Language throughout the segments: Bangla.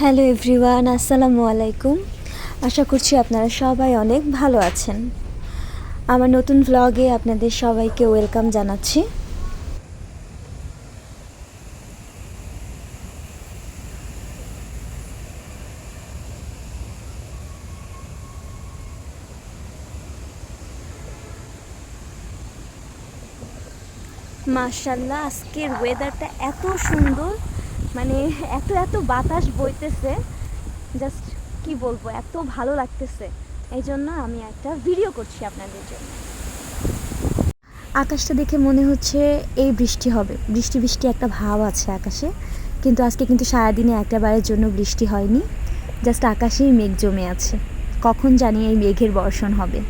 হ্যালো এভরিওয়ান, আসসালামু আলাইকুম। আশা করছি আপনারা সবাই অনেক ভালো আছেন। আমার নতুন ভ্লগে আপনাদের সবাইকে ওয়েলকাম জানাচ্ছি। মার্শাল্লাহ আজকের ওয়েদারটা এত সুন্দর। মানে এত এত বাতাস বইতেছে জাস্ট কি বলব, এত ভালো লাগতেছে। এই জন্য আমি একটা ভিডিও করছি আপনাদের জন্য। আকাশটা দেখে মনে হচ্ছে এই বৃষ্টি হবে। বৃষ্টি বৃষ্টি একটা ভাব আছে আকাশে, কিন্তু আজকে কিন্তু সারাদিনে একটাবারের জন্য বৃষ্টি হয়নি। জাস্ট আকাশেই মেঘ জমে আছে। কখন জানি এই মেঘের বর্ষণ হবে।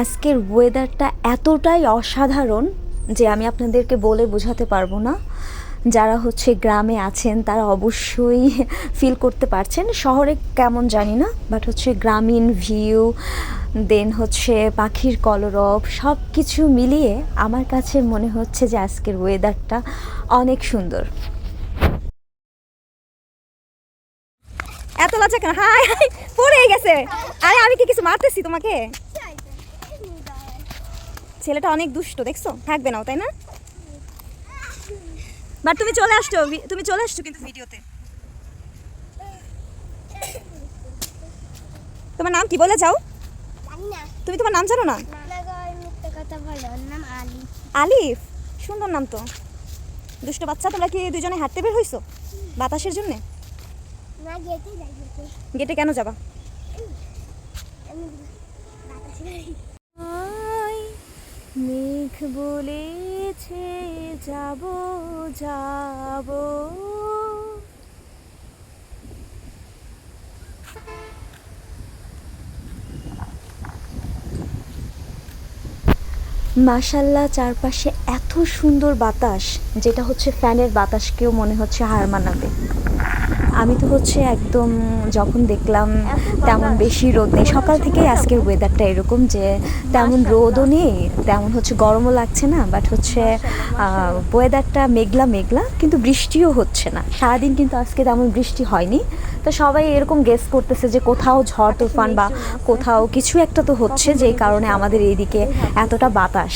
আজকের ওয়েদারটা এতটাই অসাধারণ যে আমি আপনাদেরকে বলে বোঝাতে পারব না। যারা হচ্ছে গ্রামে আছেন, তারা অবশ্যই ফিল করতে পারছেন। শহরে কেমন জানি না বাট হচ্ছে গ্রামীণ ভিউ দেন হচ্ছে পাখির কলরব সব কিছু মিলিয়ে আমার কাছে মনে হচ্ছে যে আজকের ওয়েদারটা অনেক সুন্দর। এত লজ্জা কেন? হাই পড়ে গেছে। আরে আমি কি কিছু মারতেছি তোমাকে? ছেলেটা অনেক দুষ্ট দেখছ? থাকবে নাও তাই না? বাট তুমি চলে আসছো তুমি চলে আসছো কিন্তু ভিডিওতে। তোমার নাম কি বলে যাও? তুমি তোমার নাম জানো না? আলিফ। সুন্দর নাম তো। দুষ্ট বাচ্চা তোমরা কি দুজনে হাঁটতে বের হইছো? বাতাসের জন্য? না গেটে কেন যাবা আমি বাতাসে বাড়ি আয়, মেঘ বলেছে যাব যাব। মাশাল্লাহ, চারপাশে এত সুন্দর বাতাস, যেটা হচ্ছে ফ্যানের বাতাসকেও মনে হচ্ছে হার মানাবে। আমি তো হচ্ছে একদম যখন দেখলাম তেমন বেশি রোদ নেই। সকাল থেকেই আজকের ওয়েদারটা এরকম যে তেমন রোদও নেই তেমন হচ্ছে গরমও লাগছে না বাট হচ্ছে ওয়েদারটা মেঘলা মেঘলা কিন্তু বৃষ্টিও হচ্ছে না। সারাদিন কিন্তু আজকে তেমন বৃষ্টি হয়নি। তো সবাই এরকম গেস করতেছে যে কোথাও ঝড় তুফান বা কোথাও কিছু একটা তো হচ্ছে যেই কারণে আমাদের এইদিকে এতটা বাতাস।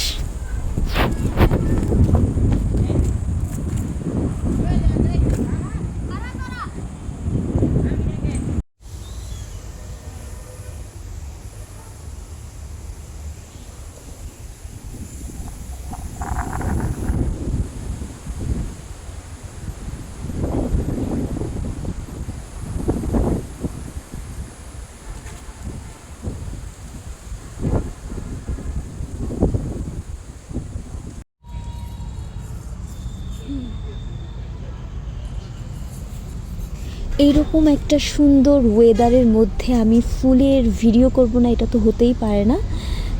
এইরকম একটা সুন্দর ওয়েদারের মধ্যে আমি ফুলের ভিডিও করব না, এটা তো হতেই পারে না।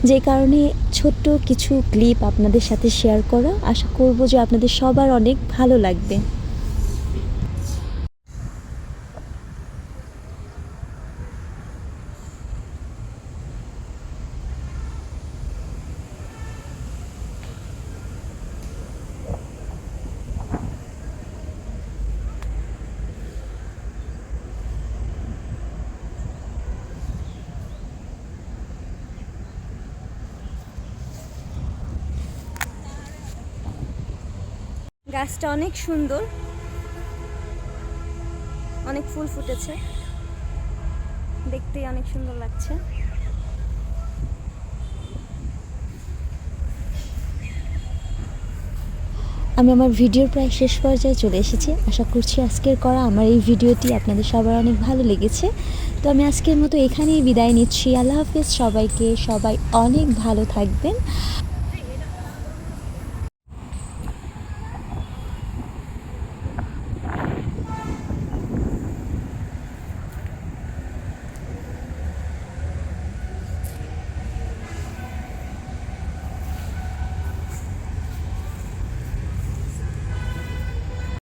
যে কারণে ছোট্ট কিছু ক্লিপ আপনাদের সাথে শেয়ার করা। আশা করব যে আপনাদের সবার অনেক ভালো লাগবে। গাছটা অনেক সুন্দর। অনেক ফুল ফুটেছে। দেখতেই অনেক সুন্দর লাগছে। আমি আমার ভিডিওর প্রায় শেষ পর্যায়ে চলে এসেছি। আশা করছি আজকের করা আমার এই ভিডিওটি আপনাদের সবার অনেক ভালো লেগেছে। তো আমি আজকের মতো এখানেই বিদায় নিচ্ছি। আল্লাহ হাফিজ। সবাইকে সবাই অনেক ভালো থাকবেন।